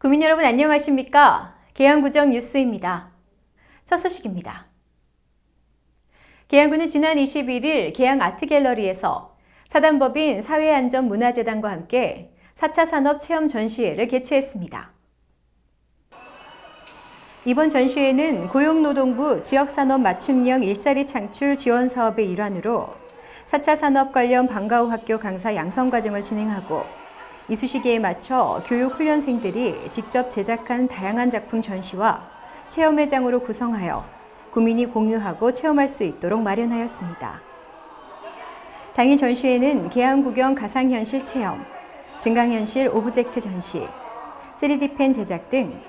국민 여러분 안녕하십니까? 계양구정 뉴스입니다. 첫 소식입니다. 계양구는 지난 21일 계양 아트갤러리에서 사단법인 사회안전문화재단과 함께 4차 산업 체험 전시회를 개최했습니다. 이번 전시회는 고용노동부 지역산업 맞춤형 일자리 창출 지원 사업의 일환으로 4차 산업 관련 방과후 학교 강사 양성 과정을 진행하고 이쑤시개에 맞춰 교육 훈련생들이 직접 제작한 다양한 작품 전시와 체험회장으로 구성하여 구민이 공유하고 체험할 수 있도록 마련하였습니다. 당일 전시회는 계양구경 가상현실 체험, 증강현실 오브젝트 전시, 3D펜 제작 등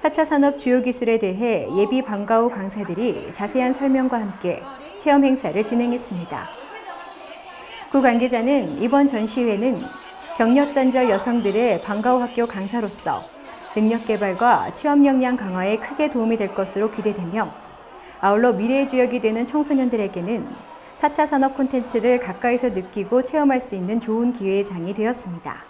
4차 산업 주요 기술에 대해 예비 방과후 강사들이 자세한 설명과 함께 체험 행사를 진행했습니다. 구 관계자는 이번 전시회는 경력단절 여성들의 방과후 학교 강사로서 능력 개발과 취업 역량 강화에 크게 도움이 될 것으로 기대되며 아울러 미래의 주역이 되는 청소년들에게는 4차 산업 콘텐츠를 가까이서 느끼고 체험할 수 있는 좋은 기회의 장이 되었습니다.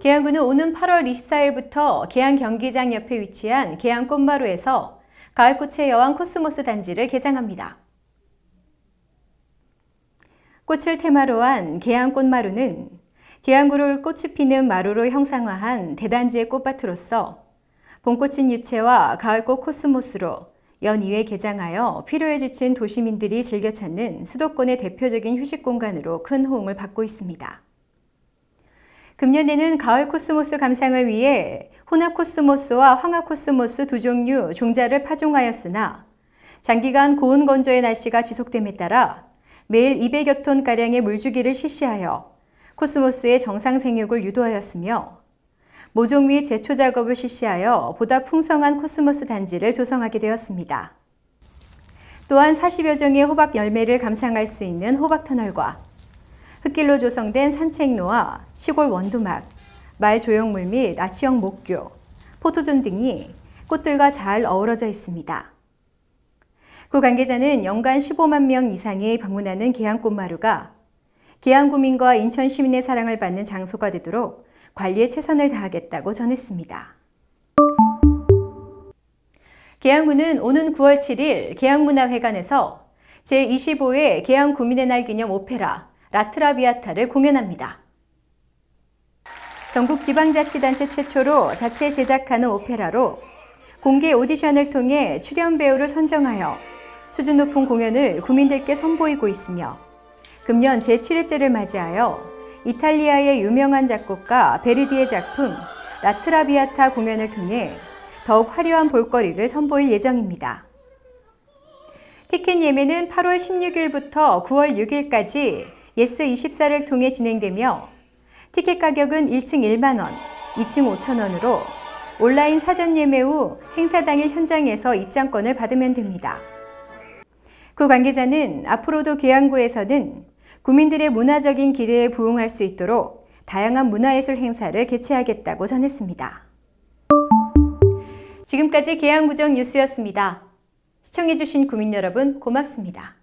계양구는 오는 8월 24일부터 계양 경기장 옆에 위치한 계양 꽃마루에서 가을꽃의 여왕 코스모스 단지를 개장합니다. 꽃을 테마로 한 계양 꽃마루는 계양구를 꽃이 피는 마루로 형상화한 대단지의 꽃밭으로서 봄꽃인 유채와 가을꽃 코스모스로 연이에 개장하여 필요에 지친 도시민들이 즐겨 찾는 수도권의 대표적인 휴식 공간으로 큰 호응을 받고 있습니다. 금년에는 가을 코스모스 감상을 위해 혼합 코스모스와 황합 코스모스 두 종류 종자를 파종하였으나 장기간 고온 건조의 날씨가 지속됨에 따라 매일 200여 톤가량의 물주기를 실시하여 코스모스의 정상 생육을 유도하였으며 모종 및 제초 작업을 실시하여 보다 풍성한 코스모스 단지를 조성하게 되었습니다. 또한 40여 종의 호박 열매를 감상할 수 있는 호박 터널과 흙길로 조성된 산책로와 시골 원두막, 말 조형물 및 아치형 목교, 포토존 등이 꽃들과 잘 어우러져 있습니다. 구 관계자는 연간 15만 명 이상이 방문하는 계양꽃마루가 계양구민과 인천 시민의 사랑을 받는 장소가 되도록 관리에 최선을 다하겠다고 전했습니다. 계양구는 오는 9월 7일 계양문화회관에서 제25회 계양구민의 날 기념 오페라 라트라비아타를 공연합니다. 전국 지방자치단체 최초로 자체 제작하는 오페라로 공개 오디션을 통해 출연 배우를 선정하여 수준 높은 공연을 구민들께 선보이고 있으며 금년 제7회째를 맞이하여 이탈리아의 유명한 작곡가 베르디의 작품 라트라비아타 공연을 통해 더욱 화려한 볼거리를 선보일 예정입니다. 티켓 예매는 8월 16일부터 9월 6일까지 예스24를 통해 진행되며 티켓 가격은 1층 1만원, 2층 5천원으로 온라인 사전 예매 후 행사 당일 현장에서 입장권을 받으면 됩니다. 그 관계자는 앞으로도 계양구에서는 구민들의 문화적인 기대에 부응할 수 있도록 다양한 문화예술 행사를 개최하겠다고 전했습니다. 지금까지 계양구정 뉴스였습니다. 시청해주신 구민 여러분 고맙습니다.